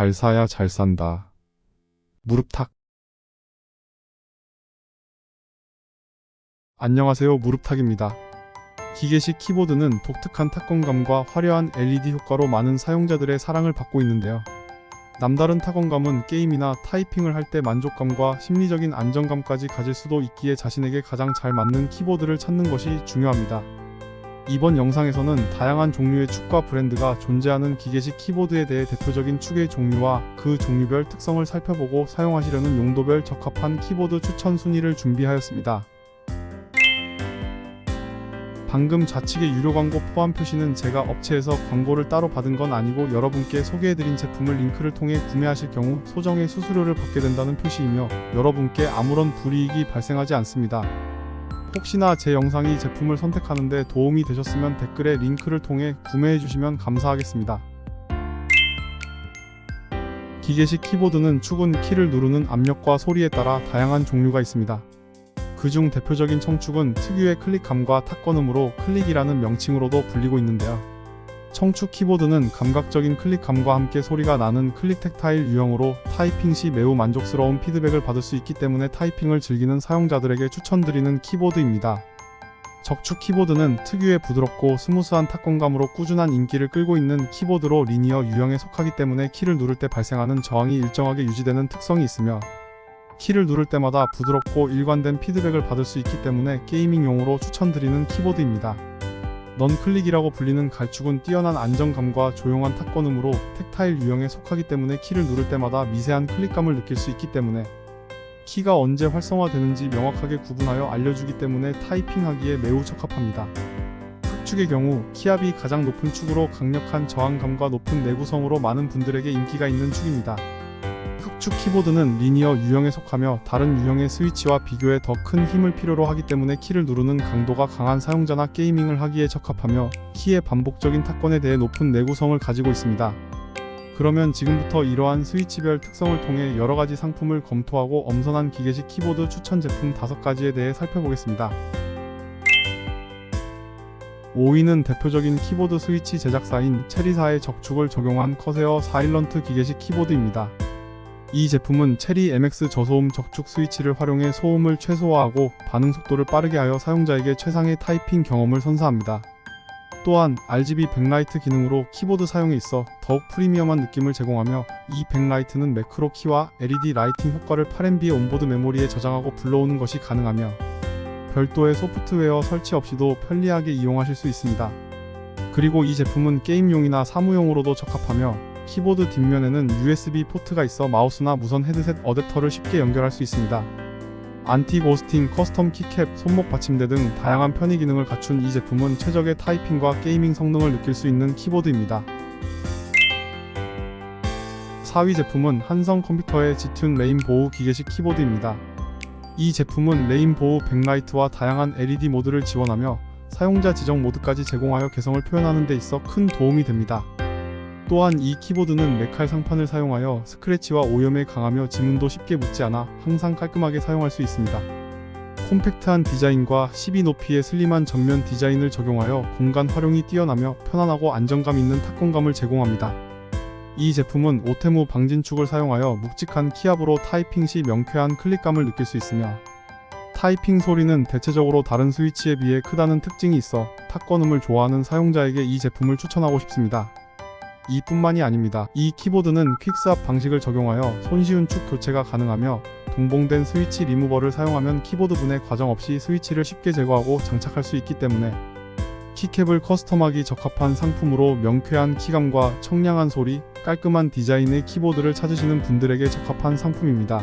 잘 사야 잘 산다. 무릎탁. 안녕하세요. 무릎탁입니다. 기계식 키보드는 독특한 타건감과 화려한 LED 효과로 많은 사용자들의 사랑을 받고 있는데요. 남다른 타건감은 게임이나 타이핑을 할 때 만족감과 심리적인 안정감까지 가질 수도 있기에 자신에게 가장 잘 맞는 키보드를 찾는 것이 중요합니다. 이번 영상에서는 다양한 종류의 축과 브랜드가 존재하는 기계식 키보드에 대해 대표적인 축의 종류와 그 종류별 특성을 살펴보고 사용하시려는 용도별 적합한 키보드 추천 순위를 준비하였습니다. 방금 좌측의 유료 광고 포함 표시는 제가 업체에서 광고를 따로 받은 건 아니고 여러분께 소개해드린 제품을 링크를 통해 구매하실 경우 소정의 수수료를 받게 된다는 표시이며 여러분께 아무런 불이익이 발생하지 않습니다. 혹시나 제 영상이 제품을 선택하는데 도움이 되셨으면 댓글에 링크를 통해 구매해 주시면 감사하겠습니다. 기계식 키보드는 축은 키를 누르는 압력과 소리에 따라 다양한 종류가 있습니다. 그중 대표적인 청축은 특유의 클릭감과 탁건음으로 클릭이라는 명칭으로도 불리고 있는데요. 청축 키보드는 감각적인 클릭감과 함께 소리가 나는 클릭 텍타일 유형으로 타이핑 시 매우 만족스러운 피드백을 받을 수 있기 때문에 타이핑을 즐기는 사용자들에게 추천드리는 키보드입니다. 적축 키보드는 특유의 부드럽고 스무스한 탁건감으로 꾸준한 인기를 끌고 있는 키보드로 리니어 유형에 속하기 때문에 키를 누를 때 발생하는 저항이 일정하게 유지되는 특성이 있으며 키를 누를 때마다 부드럽고 일관된 피드백을 받을 수 있기 때문에 게이밍용으로 추천드리는 키보드입니다. 넌클릭이라고 불리는 갈축은 뛰어난 안정감과 조용한 탁건음으로 텍타일 유형에 속하기 때문에 키를 누를 때마다 미세한 클릭감을 느낄 수 있기 때문에 키가 언제 활성화되는지 명확하게 구분하여 알려주기 때문에 타이핑하기에 매우 적합합니다. 흑축의 경우 키압이 가장 높은 축으로 강력한 저항감과 높은 내구성으로 많은 분들에게 인기가 있는 축입니다. 흑축 키보드는 리니어 유형에 속하며 다른 유형의 스위치와 비교해 더 큰 힘을 필요로 하기 때문에 키를 누르는 강도가 강한 사용자나 게이밍을 하기에 적합하며 키의 반복적인 탁건에 대해 높은 내구성을 가지고 있습니다. 그러면 지금부터 이러한 스위치별 특성을 통해 여러가지 상품을 검토하고 엄선한 기계식 키보드 추천 제품 5가지에 대해 살펴보겠습니다. 5위는 대표적인 키보드 스위치 제작사인 체리사의 적축을 적용한 커세어 사일런트 기계식 키보드입니다. 이 제품은 체리 MX 저소음 적축 스위치를 활용해 소음을 최소화하고 반응 속도를 빠르게 하여 사용자에게 최상의 타이핑 경험을 선사합니다. 또한 RGB 백라이트 기능으로 키보드 사용에 있어 더욱 프리미엄한 느낌을 제공하며 이 백라이트는 매크로 키와 LED 라이팅 효과를 8MB의 온보드 메모리에 저장하고 불러오는 것이 가능하며 별도의 소프트웨어 설치 없이도 편리하게 이용하실 수 있습니다. 그리고 이 제품은 게임용이나 사무용으로도 적합하며 키보드 뒷면에는 USB 포트가 있어 마우스나 무선 헤드셋 어댑터를 쉽게 연결할 수 있습니다. 안티 고스팅, 커스텀 키캡, 손목 받침대 등 다양한 편의 기능을 갖춘 이 제품은 최적의 타이핑과 게이밍 성능을 느낄 수 있는 키보드입니다. 4위 제품은 한성 컴퓨터의 G튠 레인 보호 기계식 키보드입니다. 이 제품은 레인 보호 백라이트와 다양한 LED 모드를 지원하며 사용자 지정 모드까지 제공하여 개성을 표현하는 데 있어 큰 도움이 됩니다. 또한 이 키보드는 메칼 상판을 사용하여 스크래치와 오염에 강하며 지문도 쉽게 묻지 않아 항상 깔끔하게 사용할 수 있습니다. 콤팩트한 디자인과 12 높이의 슬림한 정면 디자인을 적용하여 공간 활용이 뛰어나며 편안하고 안정감 있는 탁건감을 제공합니다. 이 제품은 오테무 방진축을 사용하여 묵직한 키압으로 타이핑 시 명쾌한 클릭감을 느낄 수 있으며 타이핑 소리는 대체적으로 다른 스위치에 비해 크다는 특징이 있어 탁건음을 좋아하는 사용자에게 이 제품을 추천하고 싶습니다. 이뿐만이 아닙니다. 이 키보드는 퀵스압 방식을 적용하여 손쉬운 축 교체가 가능하며 동봉된 스위치 리무버를 사용하면 키보드 분해 과정 없이 스위치를 쉽게 제거하고 장착할 수 있기 때문에 키캡을 커스텀하기 적합한 상품으로 명쾌한 키감과 청량한 소리, 깔끔한 디자인의 키보드를 찾으시는 분들에게 적합한 상품입니다.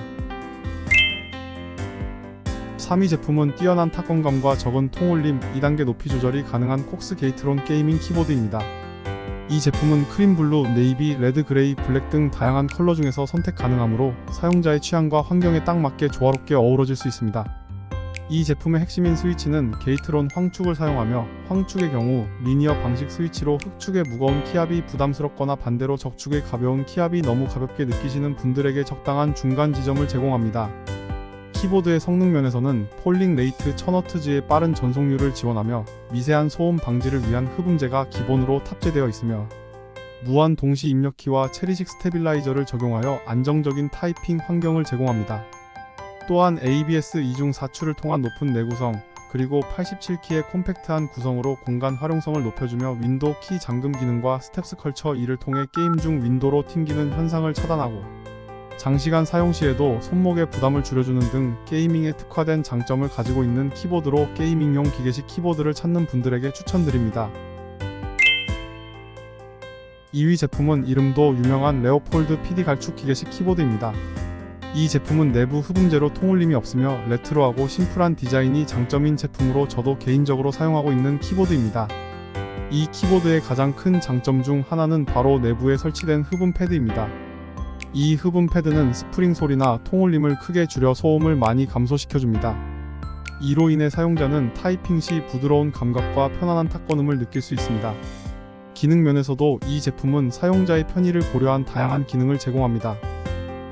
3위 제품은 뛰어난 탁건감과 적은 통올림, 2단계 높이 조절이 가능한 콕스 게이트론 게이밍 키보드입니다. 이 제품은 크림 블루, 네이비, 레드, 그레이, 블랙 등 다양한 컬러 중에서 선택 가능하므로 사용자의 취향과 환경에 딱 맞게 조화롭게 어우러질 수 있습니다. 이 제품의 핵심인 스위치는 게이트론 황축을 사용하며 황축의 경우 리니어 방식 스위치로 흑축의 무거운 키압이 부담스럽거나 반대로 적축의 가벼운 키압이 너무 가볍게 느끼시는 분들에게 적당한 중간 지점을 제공합니다. 키보드의 성능 면에서는 폴링 레이트 1000Hz의 빠른 전송률을 지원하며 미세한 소음 방지를 위한 흡음재가 기본으로 탑재되어 있으며 무한 동시 입력키와 체리식 스테빌라이저를 적용하여 안정적인 타이핑 환경을 제공합니다. 또한 ABS 이중 4출을 통한 높은 내구성, 그리고 87키의 콤팩트한 구성으로 공간 활용성을 높여주며 윈도 키 잠금 기능과 스텝스 컬처 이를 통해 게임 중 윈도로 튕기는 현상을 차단하고 장시간 사용 시에도 손목의 부담을 줄여주는 등 게이밍에 특화된 장점을 가지고 있는 키보드로 게이밍용 기계식 키보드를 찾는 분들에게 추천드립니다. 2위 제품은 이름도 유명한 레오폴드 PD 갈축 기계식 키보드입니다. 이 제품은 내부 흡음재로 통울림이 없으며 레트로하고 심플한 디자인이 장점인 제품으로 저도 개인적으로 사용하고 있는 키보드입니다. 이 키보드의 가장 큰 장점 중 하나는 바로 내부에 설치된 흡음 패드입니다. 이 흡음 패드는 스프링 소리나 통울림을 크게 줄여 소음을 많이 감소시켜줍니다. 이로 인해 사용자는 타이핑 시 부드러운 감각과 편안한 탁권음을 느낄 수 있습니다. 기능 면에서도 이 제품은 사용자의 편의를 고려한 다양한 기능을 제공합니다.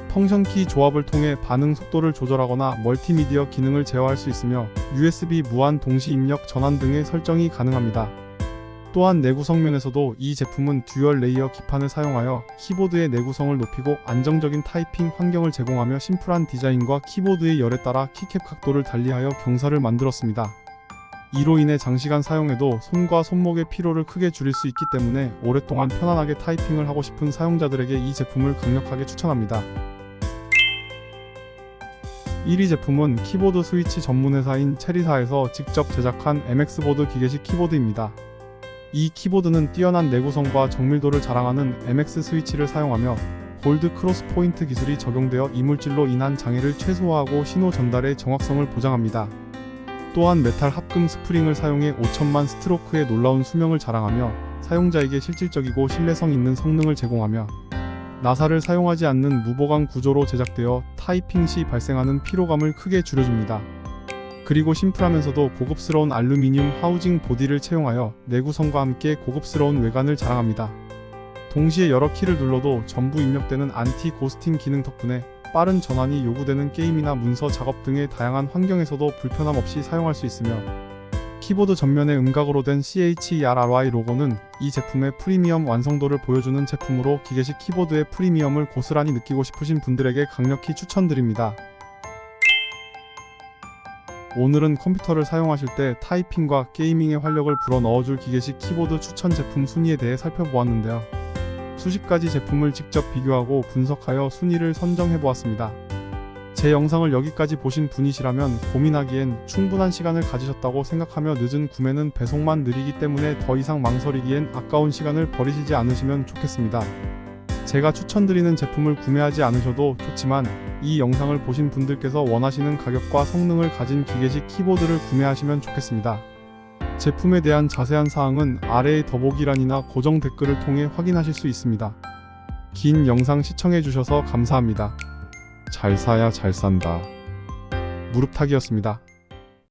펑션키 조합을 통해 반응 속도를 조절하거나 멀티미디어 기능을 제어할 수 있으며 USB 무한 동시 입력 전환 등의 설정이 가능합니다. 또한 내구성 면에서도 이 제품은 듀얼 레이어 기판을 사용하여 키보드의 내구성을 높이고 안정적인 타이핑 환경을 제공하며 심플한 디자인과 키보드의 열에 따라 키캡 각도를 달리하여 경사를 만들었습니다. 이로 인해 장시간 사용해도 손과 손목의 피로를 크게 줄일 수 있기 때문에 오랫동안 편안하게 타이핑을 하고 싶은 사용자들에게 이 제품을 강력하게 추천합니다. 1위 제품은 키보드 스위치 전문 회사인 체리사에서 직접 제작한 MX보드 기계식 키보드입니다. 이 키보드는 뛰어난 내구성과 정밀도를 자랑하는 MX 스위치를 사용하며 골드 크로스 포인트 기술이 적용되어 이물질로 인한 장애를 최소화하고 신호 전달의 정확성을 보장합니다. 또한 메탈 합금 스프링을 사용해 5천만 스트로크의 놀라운 수명을 자랑하며 사용자에게 실질적이고 신뢰성 있는 성능을 제공하며 나사를 사용하지 않는 무보강 구조로 제작되어 타이핑 시 발생하는 피로감을 크게 줄여줍니다. 그리고 심플하면서도 고급스러운 알루미늄 하우징 보디를 채용하여 내구성과 함께 고급스러운 외관을 자랑합니다. 동시에 여러 키를 눌러도 전부 입력되는 안티 고스팅 기능 덕분에 빠른 전환이 요구되는 게임이나 문서 작업 등의 다양한 환경에서도 불편함 없이 사용할 수 있으며 키보드 전면에 음각으로 된 CHRRY 로고는 이 제품의 프리미엄 완성도를 보여주는 제품으로 기계식 키보드의 프리미엄을 고스란히 느끼고 싶으신 분들에게 강력히 추천드립니다. 오늘은 컴퓨터를 사용하실 때 타이핑과 게이밍의 활력을 불어넣어줄 기계식 키보드 추천 제품 순위에 대해 살펴보았는데요. 수십 가지 제품을 직접 비교하고 분석하여 순위를 선정해 보았습니다. 제 영상을 여기까지 보신 분이시라면 고민하기엔 충분한 시간을 가지셨다고 생각하며 늦은 구매는 배송만 느리기 때문에 더 이상 망설이기엔 아까운 시간을 버리시지 않으시면 좋겠습니다. 제가 추천드리는 제품을 구매하지 않으셔도 좋지만 이 영상을 보신 분들께서 원하시는 가격과 성능을 가진 기계식 키보드를 구매하시면 좋겠습니다. 제품에 대한 자세한 사항은 아래의 더보기란이나 고정 댓글을 통해 확인하실 수 있습니다. 긴 영상 시청해주셔서 감사합니다. 잘 사야 잘 산다. 무릎탁이었습니다.